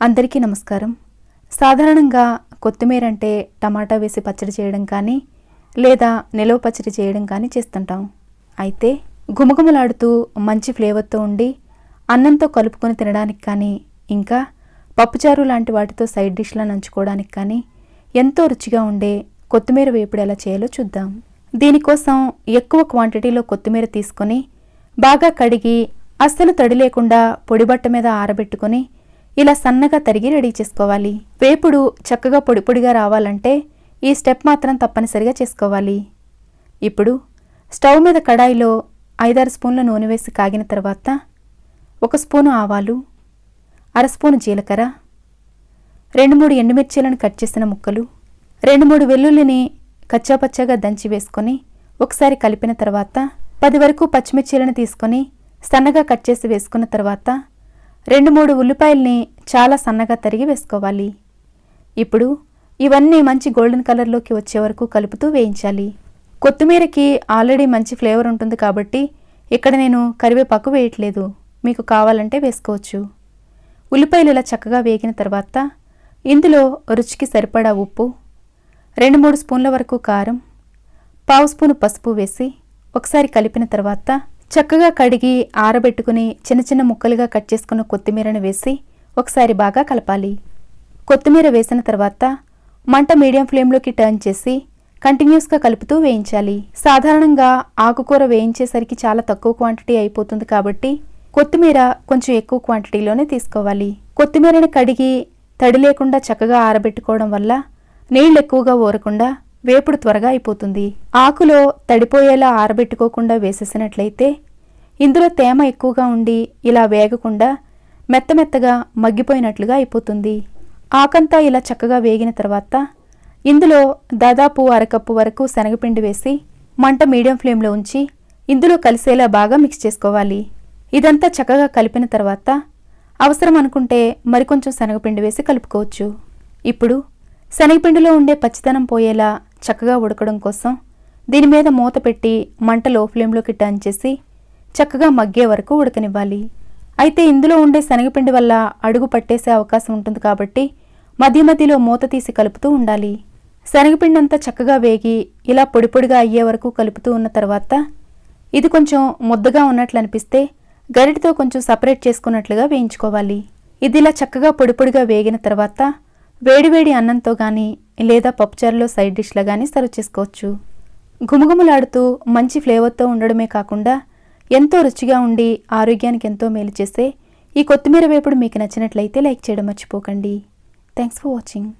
అందరికీ నమస్కారం. సాధారణంగా కొత్తిమీర అంటే టమాటా వేసి పచ్చడి చేయడం కానీ లేదా నిలవ పచ్చడి చేయడం కానీ చేస్తుంటాం. అయితే గుమగుమలాడుతూ మంచి ఫ్లేవర్తో ఉండి అన్నంతో కలుపుకొని తినడానికి కానీ ఇంకా పప్పుచారు లాంటి వాటితో సైడ్ డిష్లా నంచుకోవడానికి కానీ ఎంతో రుచిగా ఉండే కొత్తిమీర వేపుడు ఎలా చేయాలో చూద్దాం. దీనికోసం ఎక్కువ క్వాంటిటీలో కొత్తిమీర తీసుకొని బాగా కడిగి అస్సలు తడి లేకుండా పొడిబట్ట మీద ఆరబెట్టుకొని ఇలా సన్నగా తరిగి రెడీ చేసుకోవాలి. వేపుడు చక్కగా పొడి పొడిగా రావాలంటే ఈ స్టెప్ మాత్రం తప్పనిసరిగా చేసుకోవాలి. ఇప్పుడు స్టవ్ మీద కడాయిలో ఐదారు స్పూన్ల నూనె వేసి కాగిన తర్వాత ఒక స్పూను ఆవాలు అర స్పూను జీలకర్ర రెండు మూడు ఎండుమిర్చీలను కట్ చేసిన ముక్కలు రెండు మూడు వెల్లుల్లిని కచ్చాపచ్చాగా దంచి వేసుకొని ఒకసారి కలిపిన తర్వాత పది వరకు పచ్చిమిర్చీలను తీసుకొని సన్నగా కట్ చేసి వేసుకున్న తర్వాత రెండు మూడు ఉల్లిపాయల్ని చాలా సన్నగా తరిగి వేసుకోవాలి. ఇప్పుడు ఇవన్నీ మంచి గోల్డెన్ కలర్లోకి వచ్చే వరకు కలుపుతూ వేయించాలి. కొత్తిమీరకి ఆల్రెడీ మంచి ఫ్లేవర్ ఉంటుంది కాబట్టి ఇక్కడ నేను కరివేపాకు వేయట్లేదు. మీకు కావాలంటే వేసుకోవచ్చు. ఉల్లిపాయలు ఇలా చక్కగా వేగిన తర్వాత ఇందులో రుచికి సరిపడా ఉప్పు రెండు మూడు స్పూన్ల వరకు కారం పావు స్పూను పసుపు వేసి ఒకసారి కలిపిన తర్వాత చక్కగా కడిగి ఆరబెట్టుకుని చిన్న చిన్న ముక్కలుగా కట్ చేసుకున్న కొత్తిమీరను వేసి ఒకసారి బాగా కలపాలి. కొత్తిమీర వేసిన తర్వాత మంట మీడియం ఫ్లేమ్లోకి టర్న్ చేసి కంటిన్యూస్గా కలుపుతూ వేయించాలి. సాధారణంగా ఆకుకూర వేయించేసరికి చాలా తక్కువ క్వాంటిటీ అయిపోతుంది కాబట్టి కొత్తిమీర కొంచెం ఎక్కువ క్వాంటిటీలోనే తీసుకోవాలి. కొత్తిమీరని కడిగి తడి లేకుండా చక్కగా ఆరబెట్టుకోవడం వల్ల నీళ్ళు ఎక్కువగా ఊరకుండా వేపుడు త్వరగా అయిపోతుంది. ఆకులో తడిపోయేలా ఆరబెట్టుకోకుండా వేసేసినట్లయితే ఇందులో తేమ ఎక్కువగా ఉండి ఇలా వేగకుండా మెత్త మెత్తగా మగ్గిపోయినట్లుగా అయిపోతుంది. ఆకంతా ఇలా చక్కగా వేగిన తర్వాత ఇందులో దాదాపు అరకప్పు వరకు శనగపిండి వేసి మంట మీడియం ఫ్లేమ్లో ఉంచి ఇందులో కలిసేలా బాగా మిక్స్ చేసుకోవాలి. ఇదంతా చక్కగా కలిపిన తర్వాత అవసరం అనుకుంటే మరికొంచెం శనగపిండి వేసి కలుపుకోవచ్చు. ఇప్పుడు శనగపిండిలో ఉండే పచ్చితనం పోయేలా చక్కగా ఉడకడం కోసం దీని మీద మూత పెట్టి మంట లో ఫ్లేమ్లోకి టర్న్ చేసి చక్కగా మగ్గే వరకు ఉడకనివ్వాలి. అయితే ఇందులో ఉండే శనగపిండి వల్ల అడుగు పట్టేసే అవకాశం ఉంటుంది కాబట్టి మధ్య మధ్యలో మూత తీసి కలుపుతూ ఉండాలి. శనగపిండి అంతా చక్కగా వేగి ఇలా పొడి పొడిగా అయ్యే వరకు కలుపుతూ ఉన్న తర్వాత ఇది కొంచెం ముద్దగా ఉన్నట్లు అనిపిస్తే గరిటతో కొంచెం సపరేట్ చేసుకున్నట్లుగా వేయించుకోవాలి. ఇది ఇలా చక్కగా పొడి పొడిగా వేగిన తర్వాత వేడివేడి అన్నంతో కానీ లేదా పప్పుచారులో సైడ్ డిష్లా కానీ సర్వ్ చేసుకోవచ్చు. గుమగుమలాడుతూ మంచి ఫ్లేవర్తో ఉండడమే కాకుండా ఎంతో రుచిగా ఉండి ఆరోగ్యానికి ఎంతో మేలు చేసే ఈ కొత్తిమీర వేపుడు మీకు నచ్చినట్లయితే లైక్ చేయడం మర్చిపోకండి. Thanks for watching